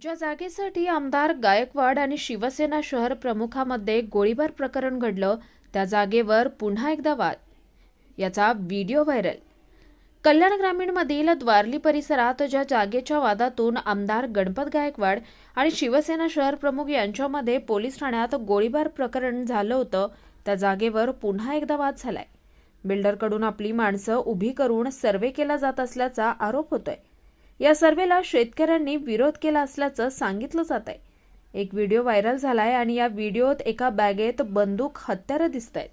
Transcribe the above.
ज्या जागेसाठी आमदार गायकवाड आणि शिवसेना शहर प्रमुखामध्ये गोळीबार प्रकरण घडलं त्या जागेवर पुन्हा एकदा वाद. याचा व्हिडिओ व्हायरल. कल्याण ग्रामीणमधील द्वारली परिसरात ज्या जागेच्या वादातून आमदार गणपत गायकवाड आणि शिवसेना शहर प्रमुख यांच्यामध्ये पोलीस ठाण्यात गोळीबार प्रकरण झालं होतं त्या जागेवर पुन्हा एकदा वाद झालाय. बिल्डरकडून आपली माणसं उभी करून सर्वे केला जात असल्याचा आरोप होतोय. या सर्वेला शेतकऱ्यांनी विरोध केला असल्याचं सांगितलं जात आहे एक व्हिडिओ व्हायरल झालाय आणि या व्हिडिओत एका बॅगेत बंदूक हत्यारं दिसत आहेत